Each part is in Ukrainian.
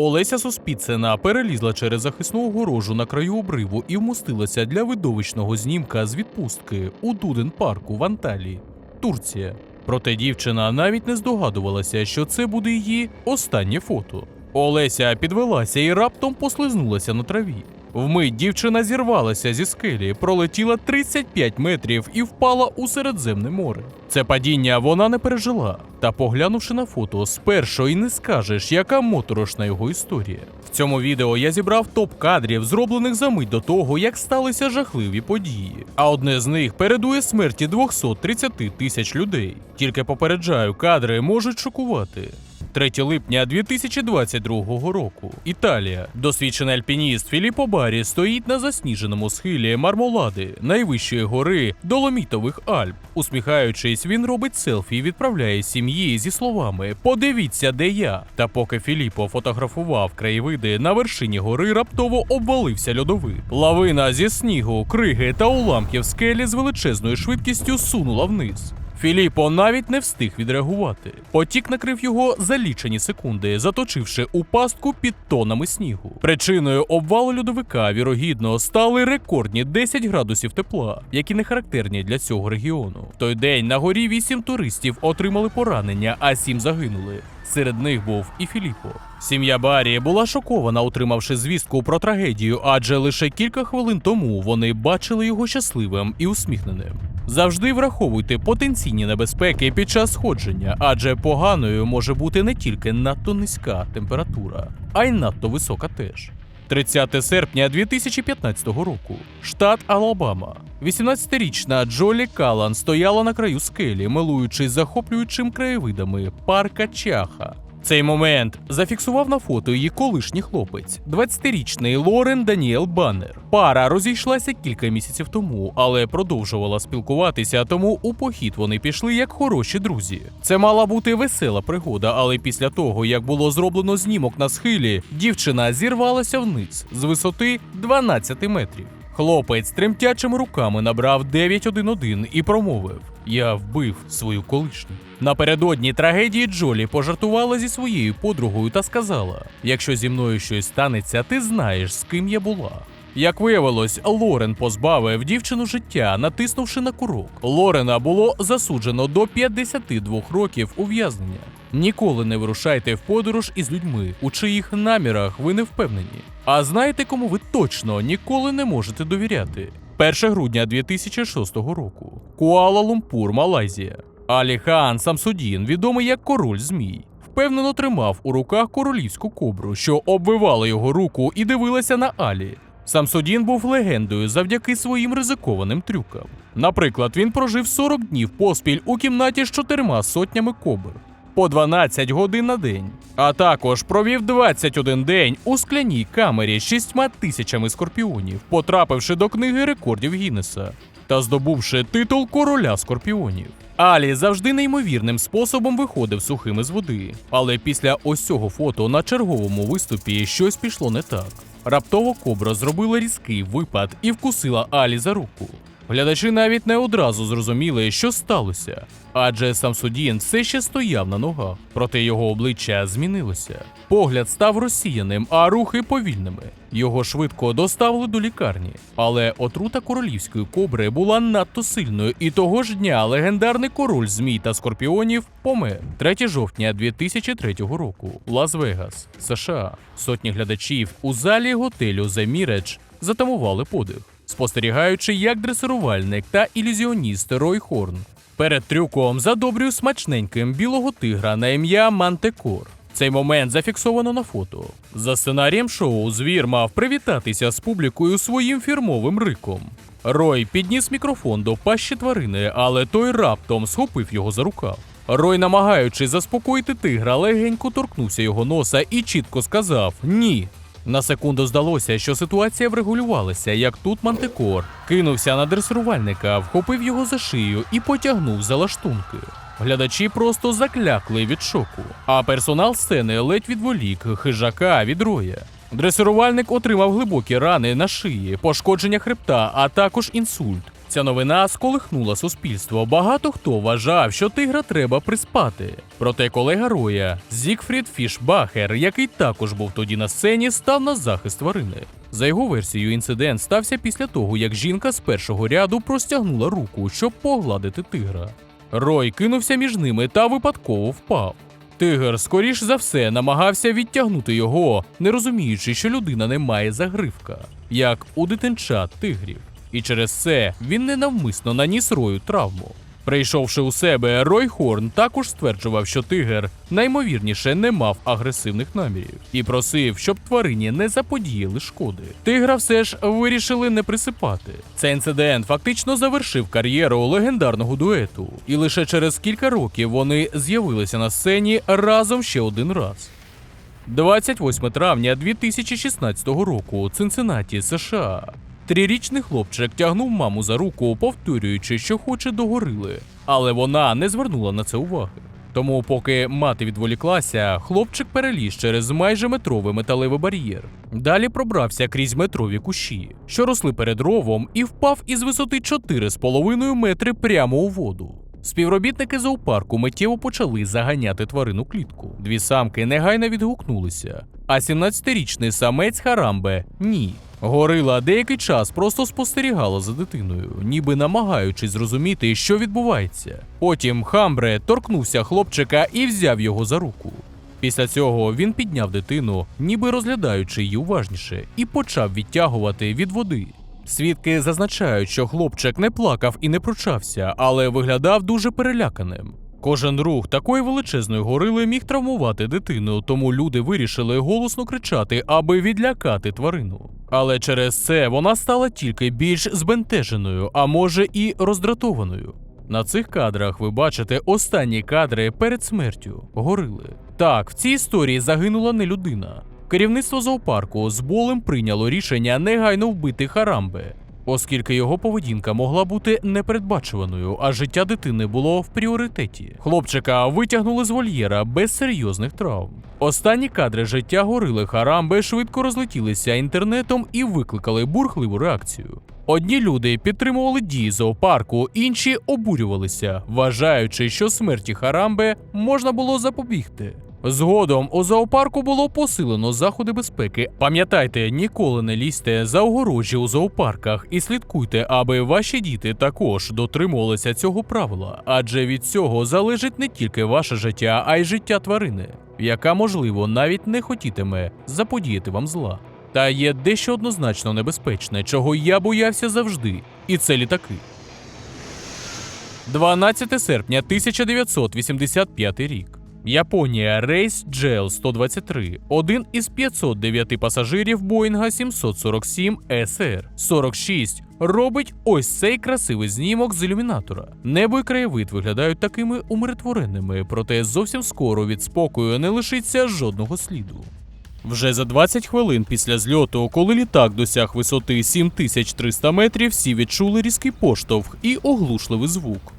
Олеся Суспіцена перелізла через захисну огорожу на краю обриву і вмостилася для видовищного знімка з відпустки у Дуден парку в Анталії, Турція. Проте дівчина навіть не здогадувалася, що це буде її останнє фото. Олеся підвелася і раптом послизнулася на траві. Вмить дівчина зірвалася зі скелі, пролетіла 35 метрів і впала у Середземне море. Це падіння вона не пережила. Та поглянувши на фото, спершу і не скажеш, яка моторошна його історія. В цьому відео я зібрав топ кадрів, зроблених за мить до того, як сталися жахливі події. А одне з них передує смерті 230 тисяч людей. Тільки попереджаю, кадри можуть шокувати. 3 липня 2022 року. Італія. Досвідчений альпініст Філіппо Барі стоїть на засніженому схилі Мармолади, найвищої гори Доломітових Альп. Усміхаючись, він робить селфі і відправляє сім'ї зі словами Подивіться, де я. Та поки Філіппо фотографував краєвиди на вершині гори, раптово обвалився льодовик. Лавина зі снігу, криги та уламків скелі з величезною швидкістю сунула вниз. Філіппо навіть не встиг відреагувати. Потік накрив його за лічені секунди, заточивши у пастку під тонами снігу. Причиною обвалу льодовика, вірогідно, стали рекордні 10 градусів тепла, які не характерні для цього регіону. В той день на горі 8 туристів отримали поранення, а 7 загинули. Серед них був і Філіппо. Сім'я Барі була шокована, отримавши звістку про трагедію, адже лише кілька хвилин тому вони бачили його щасливим і усміхненим. Завжди враховуйте потенційні небезпеки під час сходження, адже поганою може бути не тільки надто низька температура, а й надто висока теж. 30 серпня 2015 року. Штат Алабама. 18-річна Джолі Калан стояла на краю скелі, милуючись захоплюючим краєвидами парка Чаха. Цей момент зафіксував на фото її колишній хлопець, 20-річний Лорен Даніел Баннер. Пара розійшлася кілька місяців тому, але продовжувала спілкуватися, тому у похід вони пішли як хороші друзі. Це мала бути весела пригода, але після того, як було зроблено знімок на схилі, дівчина зірвалася вниз з висоти 12 метрів. Хлопець тремтячими руками набрав 911 і промовив: Я вбив свою колишню. Напередодні трагедії Джолі пожартувала зі своєю подругою та сказала: Якщо зі мною щось станеться, ти знаєш, з ким я була. Як виявилось, Лорен позбавив дівчину життя, натиснувши на курок. Лорена було засуджено до 52 років ув'язнення. Ніколи не вирушайте в подорож із людьми, у чиїх намірах ви не впевнені. А знаєте, кому ви точно ніколи не можете довіряти? 1 грудня 2006 року. Куала-Лумпур, Малайзія. Алі Хан Самсудін, відомий як король змій, впевнено тримав у руках королівську кобру, що обвивала його руку і дивилася на Алі. Самсудін був легендою завдяки своїм ризикованим трюкам. Наприклад, він прожив 40 днів поспіль у кімнаті з чотирма сотнями кобр по 12 годин на день, а також провів 21 день у скляній камері з 6 тисячами скорпіонів, потрапивши до книги рекордів Гіннеса та здобувши титул короля скорпіонів. Алі завжди неймовірним способом виходив сухим із води, але після ось цього фото на черговому виступі щось пішло не так. Раптово кобра зробила різкий випад і вкусила Алі за руку. Глядачі навіть не одразу зрозуміли, що сталося, адже сам судін все ще стояв на ногах, проте його обличчя змінилося. Погляд став розсіяним, а рухи повільними. Його швидко доставили до лікарні, але отрута королівської кобри була надто сильною, і того ж дня легендарний король змій та скорпіонів помер 3 жовтня 2003 року. Лас-Вегас, США. Сотні глядачів у залі готелю Mirage затамували подих спостерігаючи, як дресирувальник та ілюзіоніст Рой Хорн перед трюком задобрює смачненьким білого тигра на ім'я Мантекор. Цей момент зафіксовано на фото. За сценарієм шоу звір мав привітатися з публікою своїм фірмовим риком. Рой підніс мікрофон до пащі тварини, але той раптом схопив його за рукав. Рой, намагаючись заспокоїти тигра, легенько торкнувся його носа і чітко сказав Ні. На секунду здалося, що ситуація врегулювалася, як тут мантикор кинувся на дресирувальника, вхопив його за шию і потягнув за лаштунки. Глядачі просто заклякли від шоку, а персонал сцени ледь відволік хижака від роя. Дресирувальник отримав глибокі рани на шиї, пошкодження хребта, а також інсульт. Ця новина сколихнула суспільство. Багато хто вважав, що тигра треба приспати. Проте колега Роя Зігфрід Фішбахер, який також був тоді на сцені, став на захист тварини. За його версією, інцидент стався після того, як жінка з першого ряду простягнула руку, щоб погладити тигра. Рой кинувся між ними та випадково впав. Тигр, скоріш за все, намагався відтягнути його, не розуміючи, що людина не має загривка, як у дитинчат тигрів. І через це він ненавмисно наніс рою травму. Прийшовши у себе, Рой Хорн також стверджував, що тигр наймовірніше не мав агресивних намірів і просив, щоб тварині не заподіяли шкоди. Тигра все ж вирішили не присипати. Цей інцидент фактично завершив кар'єру легендарного дуету, і лише через кілька років вони з'явилися на сцені разом ще один раз. 28 травня 2016 року, Цинциннаті, США. Трирічний хлопчик тягнув маму за руку, повторюючи, що хоче до горили, але вона не звернула на це уваги. Тому, поки мати відволіклася, хлопчик переліз через майже метровий металевий бар'єр. Далі пробрався крізь метрові кущі, що росли перед ровом, і впав із висоти 4,5 метри прямо у воду. Співробітники зоопарку миттєво почали заганяти тварину клітку. Дві самки негайно відгукнулися, а 17-річний самець Харамбе ні. Горила деякий час просто спостерігала за дитиною, ніби намагаючись зрозуміти, що відбувається. Потім Хамбре торкнувся хлопчика і взяв його за руку. Після цього він підняв дитину, ніби розглядаючи її уважніше, і почав відтягувати від води. Свідки зазначають, що хлопчик не плакав і не пручався, але виглядав дуже переляканим. Кожен рух такої величезної горили міг травмувати дитину, тому люди вирішили голосно кричати, аби відлякати тварину. Але через це вона стала тільки більш збентеженою, а може і роздратованою. На цих кадрах ви бачите останні кадри перед смертю горили. Так, в цій історії загинула не людина. Керівництво зоопарку з болем прийняло рішення негайно вбити Харамбе, оскільки його поведінка могла бути непередбачуваною, а життя дитини було в пріоритеті. Хлопчика витягнули з вольєра без серйозних травм. Останні кадри життя горили Харамбе швидко розлетілися інтернетом і викликали бурхливу реакцію. Одні люди підтримували дії зоопарку, інші обурювалися, вважаючи, що смерті Харамбе можна було запобігти. Згодом у зоопарку було посилено заходи безпеки. Пам'ятайте, ніколи не лізьте за огорожі у зоопарках і слідкуйте, аби ваші діти також дотримувалися цього правила, адже від цього залежить не тільки ваше життя, а й життя тварини, яка, можливо, навіть не хотітиме заподіяти вам зла. Та є дещо однозначно небезпечне, чого я боявся завжди, і це літаки. 12 серпня 1985 рік. Японія рейс Джел 123 один із 509 пасажирів Боїнга 747 СР 46 робить ось цей красивий знімок з ілюмінатора. Небо і краєвид виглядають такими умиротвореними, проте зовсім скоро від спокою не лишиться жодного сліду. Вже за 20 хвилин після зльоту, коли літак досяг висоти 7300 метрів, всі відчули різкий поштовх і оглушливий звук.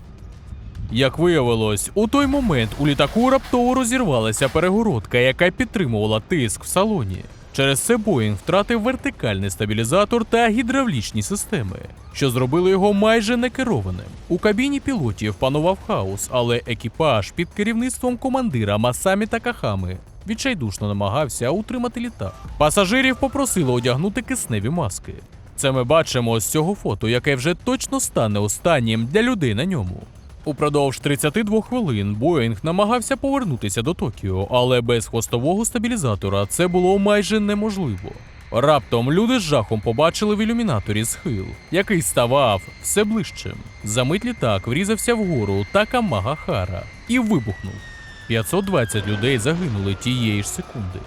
Як виявилось, у той момент у літаку раптово розірвалася перегородка, яка підтримувала тиск в салоні. Через це Боїнг втратив вертикальний стабілізатор та гідравлічні системи, що зробили його майже некерованим. У кабіні пілотів панував хаос, але екіпаж під керівництвом командира Масамі Такахами відчайдушно намагався утримати літак. Пасажирів попросили одягнути кисневі маски. Це ми бачимо з цього фото, яке вже точно стане останнім для людей на ньому. Упродовж 32 хвилин Боїнг намагався повернутися до Токіо, але без хвостового стабілізатора це було майже неможливо. Раптом люди з жахом побачили в ілюмінаторі схил, який ставав все ближчим. Замить літак врізався вгору Такамага Хара і вибухнув. 520 людей загинули тієї ж секунди.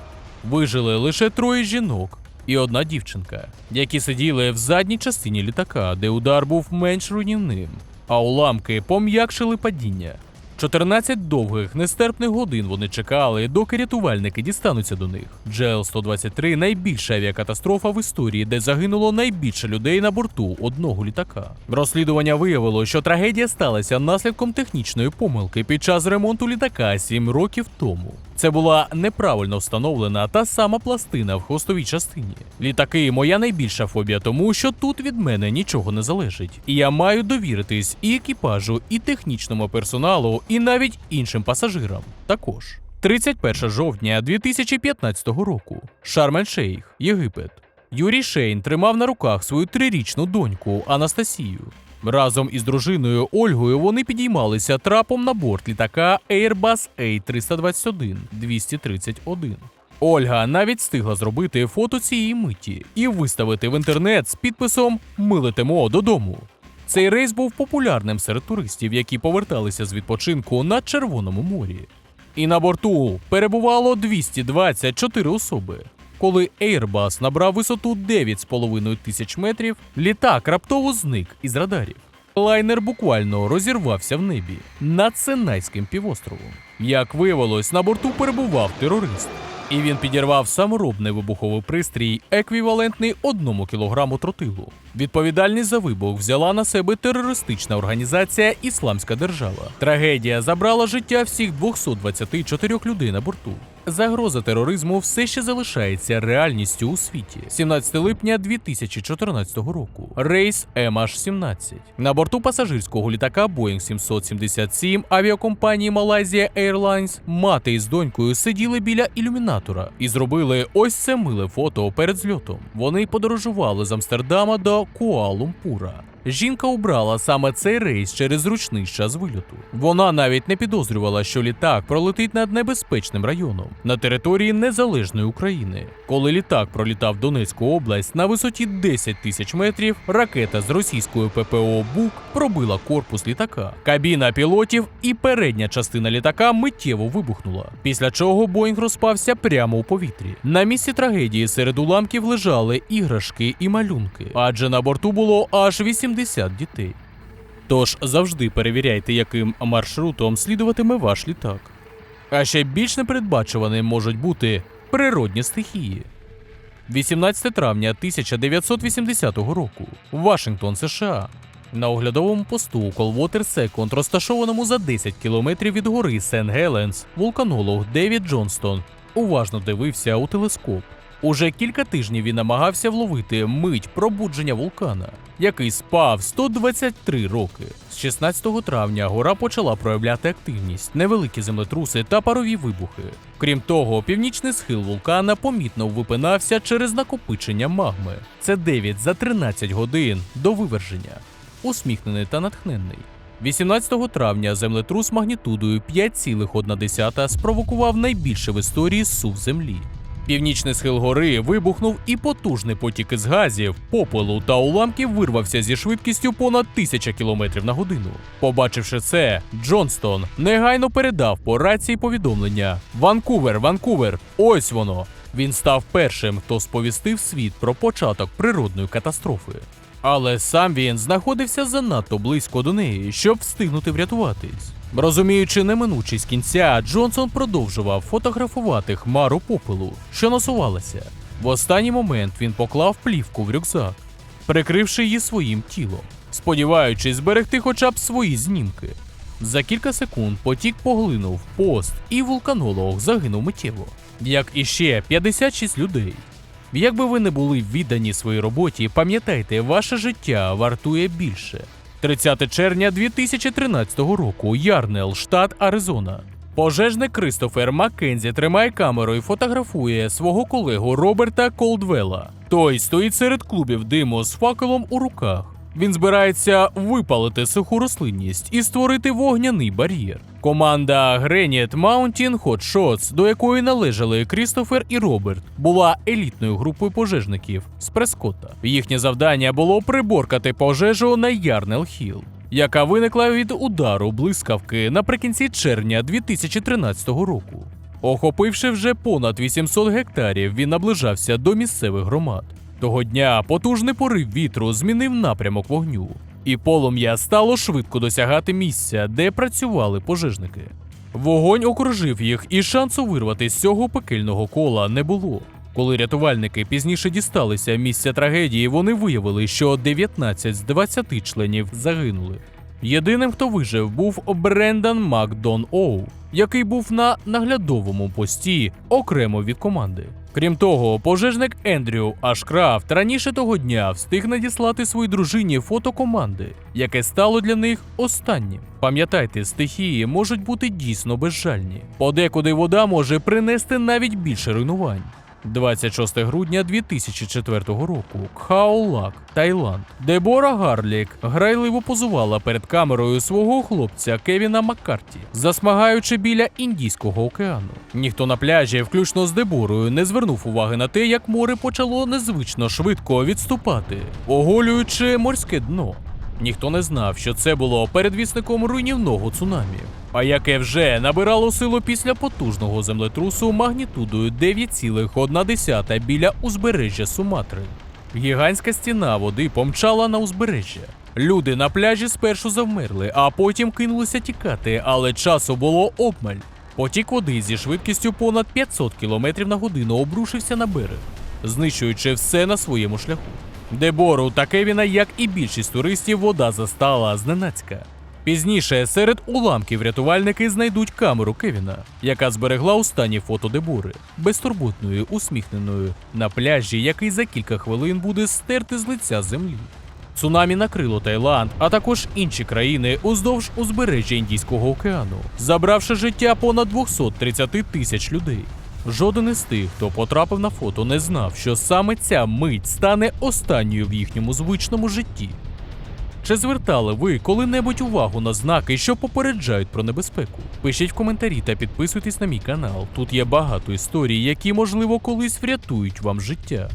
Вижили лише троє жінок і одна дівчинка, які сиділи в задній частині літака, де удар був менш руйнівним, а уламки пом'якшили падіння. 14 довгих нестерпних годин вони чекали, доки рятувальники дістануться до них. Джел 123 найбільша авіакатастрофа в історії, де загинуло найбільше людей на борту одного літака. Розслідування виявило, що трагедія сталася наслідком технічної помилки під час ремонту літака 7 років тому. Це була неправильно встановлена та сама пластина в хвостовій частині. Літаки моя найбільша фобія, тому що тут від мене нічого не залежить. І я маю довіритись і екіпажу, і технічному персоналу, і навіть іншим пасажирам. Також 31 жовтня 2015 року. Шарм-ель-Шейх, Єгипет. Юрій Шейн тримав на руках свою трирічну доньку Анастасію. Разом із дружиною Ольгою вони підіймалися трапом на борт літака Airbus A321 231. Ольга навіть встигла зробити фото цієї миті і виставити в інтернет з підписом Ми летимо додому. Цей рейс був популярним серед туристів, які поверталися з відпочинку на Червоному морі. І на борту перебувало 224 особи. Коли Airbus набрав висоту 9,5 тисяч метрів, літак раптово зник із радарів. Лайнер буквально розірвався в небі над Синайським півостровом. Як виявилось, на борту перебував терорист, і він підірвав саморобний вибуховий пристрій, еквівалентний одному кілограму тротилу. Відповідальність за вибух взяла на себе терористична організація Ісламська держава. Трагедія забрала життя всіх 224 людей на борту. Загроза тероризму все ще залишається реальністю у світі. 17 липня 2014 року. Рейс MH17. На борту пасажирського літака Boeing 777 авіакомпанії Malaysia Airlines мати із донькою сиділи біля ілюмінатора і зробили ось це миле фото перед зльотом. Вони подорожували з Амстердама до Куала-Лумпура. Жінка обрала саме цей рейс через зручний час вильоту. Вона навіть не підозрювала, що літак пролетить над небезпечним районом на території незалежної України. Коли літак пролітав Донецьку область на висоті 10 тисяч метрів, ракета з російської ППО Бук пробила корпус літака. Кабіна пілотів і передня частина літака миттєво вибухнула. Після чого Боїнг розпався прямо у повітрі. На місці трагедії серед уламків лежали іграшки і малюнки, адже на борту було аж 80 дітей. Тож завжди перевіряйте, яким маршрутом слідуватиме ваш літак. А ще більш непередбачуваним можуть бути природні стихії. 18 травня 1980 року. Вашингтон, США. На оглядовому посту Колвотер Секонд, розташованому за 10 кілометрів від гори Сен Геленс, вулканолог Девід Джонстон уважно дивився у телескоп. Уже кілька тижнів він намагався вловити мить пробудження вулкана, який спав 123 роки. З 16 травня гора почала проявляти активність, невеликі землетруси та парові вибухи. Крім того, північний схил вулкана помітно випинався через накопичення магми. Це 9 за 13 годин до виверження. Усміхнений та натхненний. 18 травня землетрус магнітудою 5,1 спровокував найбільше в історії сув землі. Північний схил гори вибухнув і потужний потік із газів, попелу та уламків вирвався зі швидкістю понад 1000 км на годину. Побачивши це, Джонстон негайно передав по рації повідомлення: Ванкувер, Ванкувер, ось воно. Він став першим, хто сповістив світ про початок природної катастрофи. Але сам він знаходився занадто близько до неї, щоб встигнути врятуватись. Розуміючи неминучість кінця, Джонсон продовжував фотографувати хмару попелу, що насувалася. В останній момент він поклав плівку в рюкзак, прикривши її своїм тілом, сподіваючись зберегти хоча б свої знімки. За кілька секунд потік поглинув пост, і вулканолог загинув миттєво, як і ще 56 людей. Якби ви не були віддані своїй роботі, пам'ятайте, ваше життя вартує більше. 30 червня 2013 року. Ярнел, штат Аризона. Пожежник Кристофер Маккензі тримає камеру і фотографує свого колегу Роберта Колдвела. Той стоїть серед клубів диму з факелом у руках. Він збирається випалити суху рослинність і створити вогняний бар'єр. Команда Granite Mountain Hot Shots, до якої належали Крістофер і Роберт, була елітною групою пожежників з Прескота. Їхнє завдання було приборкати пожежу на Ярнел Хіл, яка виникла від удару блискавки наприкінці червня 2013 року. Охопивши вже понад 800 гектарів, він наближався до місцевих громад. Того дня потужний порив вітру змінив напрямок вогню, і полум'я стало швидко досягати місця, де працювали пожежники. Вогонь окружив їх, і шансу вирвати з цього пекельного кола не було. Коли рятувальники пізніше дісталися місця трагедії, вони виявили, що 19 з 20 членів загинули. Єдиним, хто вижив, був Брендан Макдон Оу, який був на наглядовому пості окремо від команди. Крім того, пожежник Ендрю Ашкрафт раніше того дня встиг надіслати своїй дружині фото команди, яке стало для них останнім. Пам'ятайте, стихії можуть бути дійсно безжальні. Подекуди вода може принести навіть більше руйнувань. 26 грудня 2004 року. Кхаолак, Таїланд. Дебора Гарлік грайливо позувала перед камерою свого хлопця Кевіна Маккарті, засмагаючи біля Індійського океану. Ніхто на пляжі, включно з Деборою, не звернув уваги на те, як море почало незвично швидко відступати, оголюючи морське дно. Ніхто не знав, що це було передвісником руйнівного цунамі, а яке вже набирало силу після потужного землетрусу магнітудою 9,1 біля узбережжя Суматри. Гігантська стіна води помчала на узбережжя. Люди на пляжі спершу завмерли, а потім кинулися тікати, але часу було обмаль. Потік води зі швидкістю понад 500 км на годину обрушився на берег, знищуючи все на своєму шляху. Дебору та Кевіна, як і більшість туристів, вода застала зненацька. Пізніше серед уламків рятувальники знайдуть камеру Кевіна, яка зберегла останні фото Дебори, безтурботною, усміхненою, на пляжі, який за кілька хвилин буде стерти з лиця землі. Цунамі накрило Таїланд, а також інші країни уздовж узбережжя Індійського океану, забравши життя понад 230 тисяч людей. Жоден із тих, хто потрапив на фото, не знав, що саме ця мить стане останньою в їхньому звичному житті. Чи звертали ви коли-небудь увагу на знаки, що попереджають про небезпеку? Пишіть в коментарі та підписуйтесь на мій канал. Тут є багато історій, які, можливо, колись врятують вам життя.